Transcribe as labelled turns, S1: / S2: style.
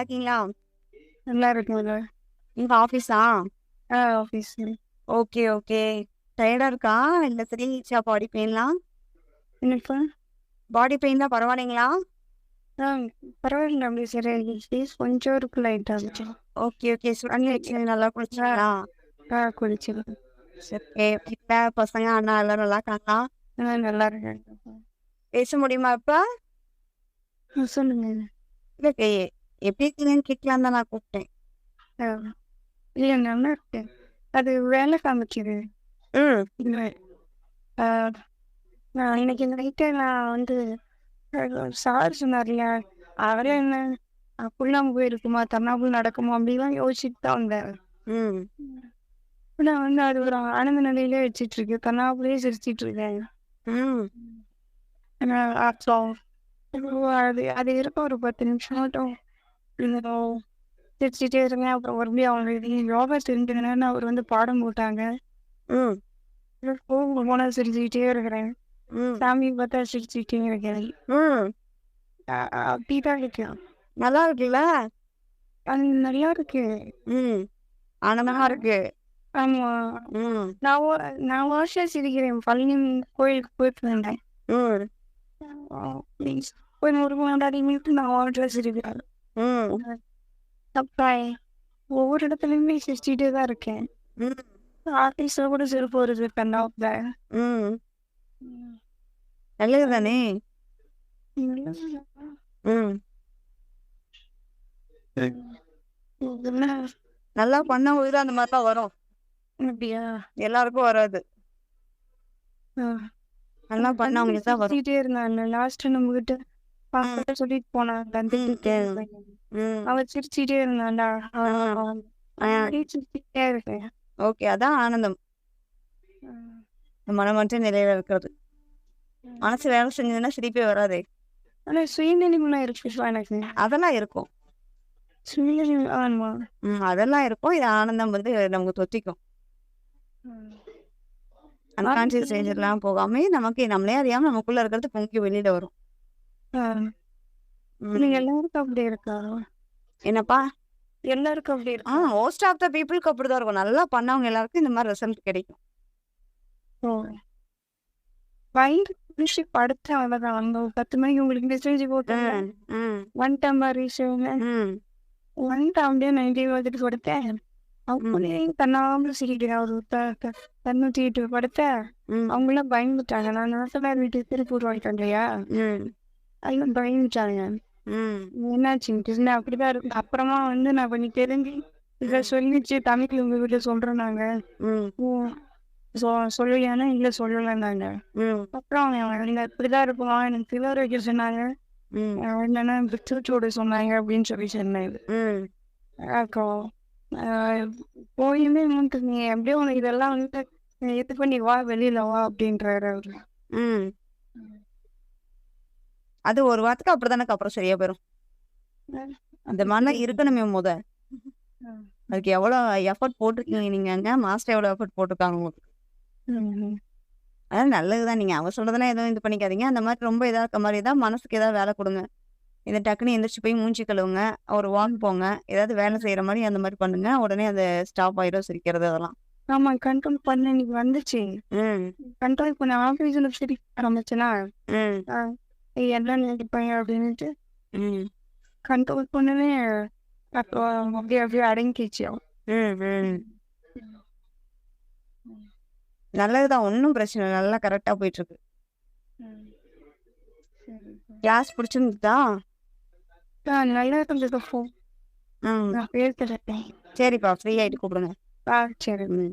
S1: இருக்கீங்களா
S2: நல்லா இருக்குங்க
S1: உங்க ஆஃபீஸா
S2: ஆ ஆஃபீஸ்
S1: ஓகே ஓகே. டயர்டா இருக்கா? இல்ல சரிச்சா பாடி பெயின்லாம்
S2: என்னப்பா?
S1: பாடி பெயின் தான் பரவாயில்லைங்களா?
S2: ஆ பரவாயில்ல அப்படி சரி ஃபீஸ் கொஞ்சம் இருக்கு லைட்டாக
S1: ஓகே ஓகே. சுடங்க வச்சு நல்லா குளிச்சிங்களா?
S2: ஆ குளிச்சிருக்கேன்
S1: சரி வீட்டில் பசங்க அண்ணா எல்லாரும் நல்லா இருக்காங்களா?
S2: ஆ நல்லா இருக்கேன்
S1: பேச முடியுமா இப்ப?
S2: சொல்லுங்க.
S1: இல்ல எப்படி இருக்கீங்கன்னு கேட்கலாம் தான் நான் கூப்பிட்டேன்.
S2: இல்லை நல்லா இருக்கேன்? அது வேலை காமிக்குது.
S1: ம்.
S2: நான் இன்னைக்கு நைட்டு நான் வந்து சார் சொன்னார்ல அவரே என்ன புல்லாம்பு இருக்குமா தன்னாம்பு நடக்குமா? அப்படிலாம் யோசிச்சுட்டு தான் வந்தேன்.
S1: ம்.
S2: நான் வந்து அது ஒரு ஆனந்த நிலையிலே வச்சிட்டு இருக்கேன் கண்ணாப்புலேயே சிரிச்சிட்டு இருக்கேன் அது அது இருக்க ஒரு பத்து நிமிஷம் மட்டும். சிரிச்சிட்டே இருந்தேன் அப்புறம் மறுபடியும் அவங்க யோகா தெரிஞ்சுக்கணும்னு அவர் வந்து பாடம் போட்டாங்க.
S1: ம்.
S2: போக போனா சிரிச்சுக்கிட்டே இருக்கிறேன். சாமி பார்த்தா சிரிச்சுக்கிட்டே அ- அப்படிதான் இருக்கேன்
S1: நல்லா இருக்குல்ல?
S2: அது நல்லா இருக்கு.
S1: ம். ஆனந்தமா இருக்கு.
S2: ஆமா. நான் நான் வருஷம் சிரிக்கிறேன். பழனி கோயிலுக்கு போயிட்டு வந்தேன். ஒரு மணி நேரம் நான் வருஷம் சிரிக்கிறேன்
S1: ம்
S2: அப்புறம் ஒவ்வொரு இடத்துலையுமே சிரிச்சுட்டே தான் இருக்கேன்.
S1: ம்.
S2: ஆஃபீஸில் கூட சிரிப்பு வருது கண்ணாவில்
S1: ம். நல்லது தானே ம்.
S2: என்ன
S1: நல்லா பண்ணும்போது அந்த மாதிரி தான் வரும்.
S2: அப்படியா?
S1: எல்லாருக்கும் வராது. நல்லா பண்ணவங்களுக்கு தான் வரும்.
S2: சிரிச்சிட்டே இருந்தாங்க. லாஸ்ட் நம்ம பாப்பா சொல்லிட்டு தந்துட்டு
S1: ம்
S2: அவன் சிரிச்சிட்டே அப்படியே சிரிச்சிட்டே இருக்கேன்
S1: ஓகே அதான் ஆனந்தம். மனமற்ற நிலையில இருக்கிறது. மனசு வேலை செஞ்சதுன்னா சிரிப்பே வராதே.
S2: ஆனா சுயநினைவுலாம் இருக்கு எனக்கு.
S1: அதெல்லாம் இருக்கும்.
S2: சுயநினைவு
S1: அதெல்லாம் இருக்கும். இது ஆனந்தம் வந்து நமக்கு தொத்திக்கும். அன்கான்சியஸ் ஸ்டேஜ்லாம் போகாம நமக்கு நம்மளே அறியாம நமக்குள்ள இருக்கிறது பொங்கி வெளியில வரும்.
S2: ஆ.
S1: ம்.
S2: நீங்க எல்லாருக்கும் அப்படி இருக்கா?
S1: என்னப்பா?
S2: எல்லாருக்கும் அப்படி
S1: ஆ
S2: இருக்கா
S1: மோஸ்ட் ஆஃப் த பீப்புளுக்கு அப்படிதான் இருக்கும். நல்லா பண்ணவங்க எல்லாருக்கும் இந்த மாதிரி ரிசல்ட் கிடைக்கும்.
S2: ஓ. வயிறு பிடிச்சி படுத்த ஒரு பத்து மணிக்கு உங்களுக்கு மெசேஜ் போட்டாங்க
S1: ம், ம்,
S2: வந்துட்டேன் மாதிரி விஷயங்க.
S1: ம்,
S2: வந்துட்டு அப்படியே நைன்டி வந்துட்டு படுத்தேன் அப்படியே தன்னாமல் சிரிக்கிறேன் ஒரு தன்னூற்றிட்டு படுத்த
S1: ம்,
S2: அவங்களாம் பயந்துட்டாங்க. நான் நேரத்தில் வீட்டுக்கு திருப்பூர் வாங்கிட்டேன் இல்லையா
S1: ம்,
S2: அவங்க பயந்துட்டாங்க.
S1: ம்,
S2: என்னாச்சுன்னு இல்லை அப்படிதான் இருக்கு. அப்புறமா வந்து நான் கொஞ்சம் தெரிஞ்சு இதை சொல்லிச்சு. தமிழ் உங்க வீட்டில் சொல்கிறோம் நாங்கள்
S1: ம்,
S2: சொ சொல்லுவியானா இல்லை சொல்லலைன்னாங்க. அப்புறம் இல்லை இப்படிதான் இருப்போம் எனக்கு சிலர் வைக்க சொன்னாங்க. இல்லைன்னா திருச்சோடு சொன்னாங்க அப்படின்னு சொல்லி சொன்னேன். அப்புறம் போயுமே வந்து நீ எப்படியும் உனக்கு இதெல்லாம் வந்து இது பண்ணி வா வெளியில வா அப்படின்றாரு அவரு.
S1: அது ஒரு வாரத்துக்கு அப்படிதானக்கு அப்புறம் சரியா போயிடும் அந்த மாதிரிலாம் இருக்கணுமே முத. அதுக்கு எவ்வளவு எஃபர்ட் போட்டிருக்கீங்க நீங்க அங்க? மாஸ்டர் எவ்வளவு எஃபர்ட் போட்டிருக்காங்க உங்களுக்கு?
S2: ம்.
S1: அதான் நல்லதுதான். நீங்க அவங்க சொல்றதெல்லாம் எதுவும் இது பண்ணிக்காதீங்க. அந்த மாதிரி ரொம்ப இதா இருக்க மாதிரி தான் மனசுக்கு ஏதாவது வேலை கொடுங்க. இதை டக்குன்னு எந்திரிச்சு போய் மூஞ்சி கழுவுங்க. ஒரு வாக் போங்க. ஏதாவது வேலை செய்யற மாதிரி அந்த மாதிரி பண்ணுங்க. உடனே அது ஸ்டாப் ஆயிடும் சிரிக்கிறது அதெல்லாம்.
S2: ஆமா கண்ட்ரோல் பண்ண. இன்னைக்கு வந்துச்சு. கண்ட்ரோல் பண்ண ஆஃபீஸில் சரி ஆரம்பிச்சுனா?
S1: ம்.
S2: எல்லாம் நினைப்பாங்க அப்படின்ட்டு கண்ட்ரோல் பண்ணவே அப்புறம் அப்படியே அப்படியே அடங்கிச்சு
S1: ம் ம் நல்லதுதான் ஒன்றும் பிரச்சனை இல்லை நல்லா கரெக்டாக போயிட்டு இருக்கு கிளாஸ் பிடிச்சிருந்துதா
S2: நல்லா கொஞ்சம் பேசுகிறேன்
S1: சரிப்பா ஃப்ரீ ஆயிட்டு கூப்பிடுங்க
S2: ஆ சரி
S1: ம்